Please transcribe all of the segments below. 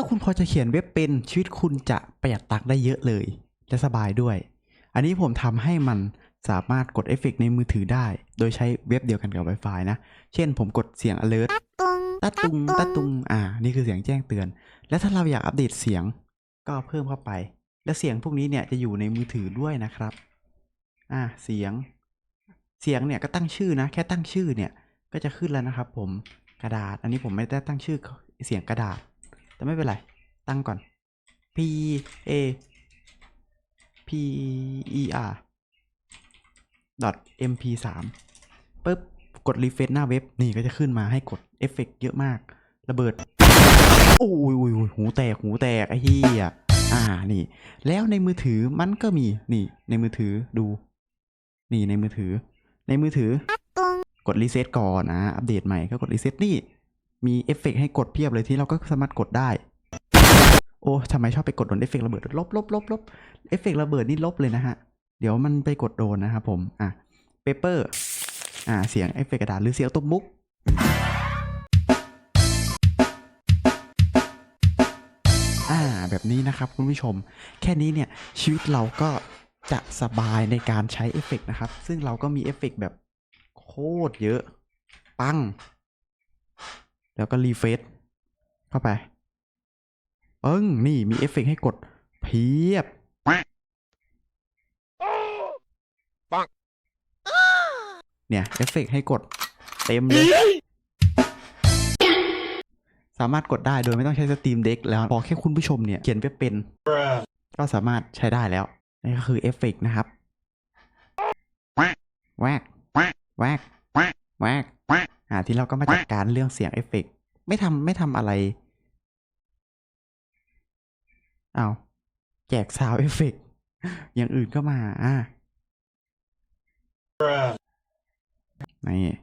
าคุณพอจะเขียนเว็บเป็นชีวิตคุณจะประหยัดตังค์ได้เยอะเลย และสบายด้วย อันนี้ผมทำให้มันสามารถกดเอฟเฟกต์ในมือถือได้ โดยใช้เว็บเดียวกันกับ Wi-Fi นะ เช่นผมกดเสียง alert ตะตุงตะตุงอ่า นี่คือเสียงแจ้งเตือน แล้วถ้าเราอยากอัปเดตเสียงก็เพิ่มเข้าไป และเสียงพวกนี้เนี่ยจะอยู่ในมือถือด้วยนะครับ อ่า เสียง เสียงเนี่ยก็ตั้งชื่อนะ แค่ตั้งชื่อเนี่ยก็จะขึ้นแล้วนะครับผม กระดาษ อันนี้ผมไม่ได้ตั้งชื่อเสียงกระดาษ แต่ไม่เป็นไร ตั้งก่อน P A P E R M P 3 ปึ๊บ กดรีเฟซหน้าเว็บ นี่ก็จะขึ้นมาให้กดเอฟเฟกต์เยอะมาก ระเบิด โอ้ยโอ้ยโอ้ยหูแตก หูแตก ไอ้เหี้ยอ่า นี่ แล้วในมือถือมันก็มี นี่ ในมือถือดู นี่ในมือถือ ในมือถือ กดรีเซ็ตก่อนนะ อัปเดตใหม่ก็กดรีเซ็ตนี่ มีเอฟเฟกต์ให้กดเพียบเลยที่เราก็สามารถกดได้ โอ้ทำไมชอบไปกดโดนเอฟเฟกต์ระเบิดลบลบลบลบเอฟเฟกต์ระเบิดนี่ลบเลยนะฮะ เดี๋ยวมันไปกดโดนนะครับผม อะเปเปอร์อ่า เสียงเอฟเฟกต์กระดาษหรือเสียงตุ๊บมุกอ่า แบบนี้นะครับคุณผู้ชม แค่นี้เนี่ย ชีวิตเราก็จะสบายในการใช้เอฟเฟกต์นะครับ ซึ่งเราก็มีเอฟเฟกต์แบบโคตรเยอะ ปัง แล้วก็รีเฟซเข้าไปเอิ้งนี่มีเอฟเฟกต์ให้กดเพียบเนี่ยเอฟเฟกต์ให้กดเต็มเลยสามารถกดได้โดยไม่ต้องใช้สตรีมเด็กแล้วพอแค่คุณผู้ชมเนี่ย เขียนเว็บเป็น ก็สามารถใช้ได้แล้ว นี่ก็คือเอฟเฟกต์นะครับ แวกแวกแวกแวก อ่า ที่เราก็มาจัดการเรื่องเสียงเอฟเฟกต์ไม่ทำไม่ทำอะไร เอาแจกซาวเอฟเฟกต์อย่างอื่นก็มา อ่านี่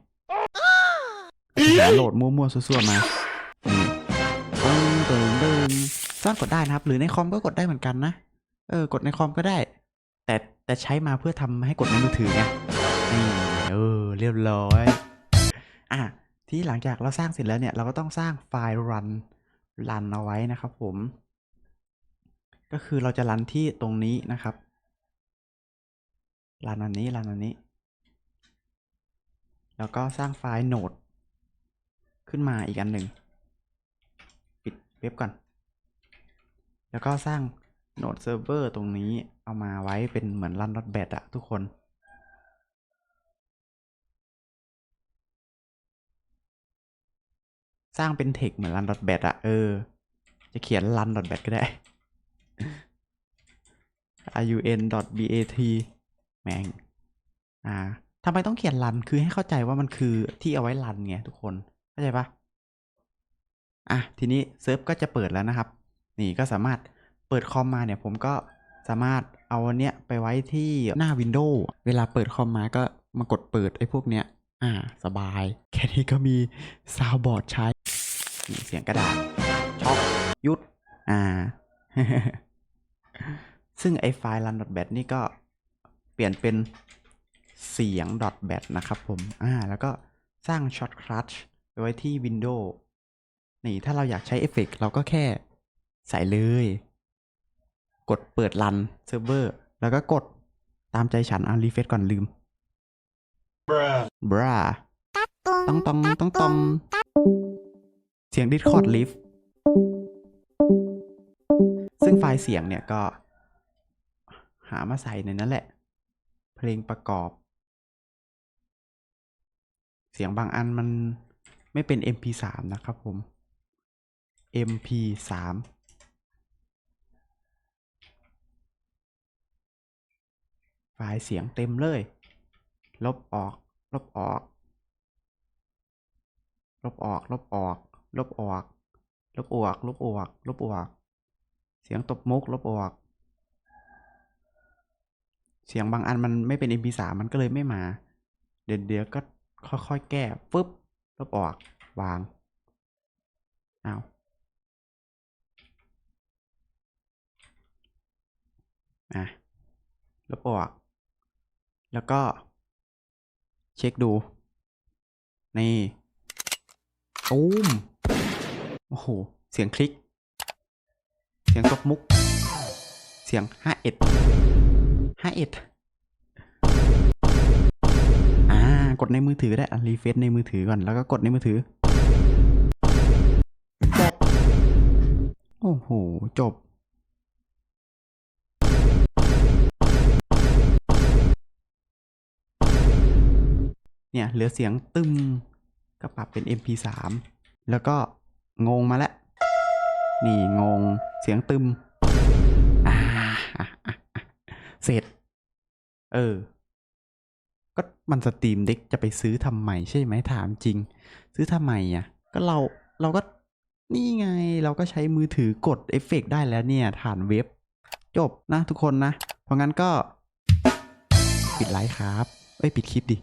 หาโหลดมั่วๆซั่วๆมานี่ตึงตึงตึงซ่อนกดได้นะครับ หรือในคอมก็กดได้เหมือนกันนะ เออ กดในคอมก็ได้ แต่แต่ใช้มาเพื่อทำให้กดในมือถือไงนี่เออ เรียบร้อย อะที่หลังจากเราสร้างเสร็จแล้วเนี่ย เราก็ต้องสร้างไฟล์ run run เอาไว้นะครับผม ก็คือเราจะรันที่ตรงนี้นะครับรันอันนี้รันอันนี้ แล้วก็สร้างไฟล์โนดขึ้นมาอีกอันหนึ่ง ปิดเว็บก่อน แล้วก็สร้างโนดเซิร์ฟเวอร์ตรงนี้เอามาไว้เป็นเหมือน run bat อะทุกคน สร้างเป็นเทคเหมือน run bat อะเออ จะเขียน run bat ก็ได้ run bat แม่งอ่าทำไมต้องเขียนรันคือให้เข้าใจว่ามันคือที่เอาไว้รันไงทุกคน เข้าใจปะอะทีนี้เซิร์ฟก็จะเปิดแล้วนะครับ นี่ก็สามารถเปิดคอมมาเนี่ยผมก็สามารถเอาเนี้ยไปไว้ที่หน้าวินโดว์เวลาเปิดคอมมาก็มากดเปิดไอ้พวกเนี้ย อ่า สบาย แค่นี้ก็มีซาวบอร์ดใช้ นี่เสียงกระดาษช็อกหยุด อ่า ซึ่งไอ้ไฟล์ run.bat นี่ก็เปลี่ยนเป็นเสียง .bat นะครับผม อ่า แล้วก็สร้าง short clutch ไปไว้ที่ Windows นี่ถ้าเราอยากใช้เอฟเฟกต์เราก็แค่ใส่เลย กดเปิดรันเซิร์ฟเวอร์ แล้วก็กดตามใจฉันอะรีเฟซก่อนลืมบรา ต้องต้องต้องต้องเสียง Discord Lift ซึ่งไฟล์เสียงเนี่ยก็ หามาใส่ในนั้นแหละ เพลงประกอบ เสียงบางอันมันไม่เป็น MP3 นะครับผม MP3 ไฟล์เสียงเต็มเลย ลบออก ลบออก ลบออก ลบออก ลบออก ลบออก ลบออก ลบออก เสียงตบมุก ลบออก เสียงบางอันมันไม่เป็น MP3 มันก็เลยไม่มา เดี๋ยวเดี๋ยวก็ค่อยๆแก้ฟึบลบออก วาง เอาอะลบออก แล้วก็ เช็คดู นี่ตูม อ้โห เสียงคลิก เสียงตบมุก เสียงห้าเอ็ดห้าเอ็ดอ่า กดในมือถือได้รีเฟซในมือถือก่อน แล้วก็กดในมือถือจบโอ้โห จบ เนี่ย เหลือเสียงตึมก็ปรับเป็น MP3 แล้วก็ งงมาแล้ว นี่งงเสียงตึมอ่าเสร็จ เออ ก็มันสตรีมเด็กจะไปซื้อทำไมใช่ไหมถามจริง ซื้อทำไมอะ ก็เราเราก็นี่ไงเราก็ใช้มือถือกดเอฟเฟกต์ได้แล้วเนี่ย ฐานเว็บ จบนะทุกคนนะ เพราะงั้นก็ ปิดไลฟ์ครับ เอ้ย ปิดคลิปดิ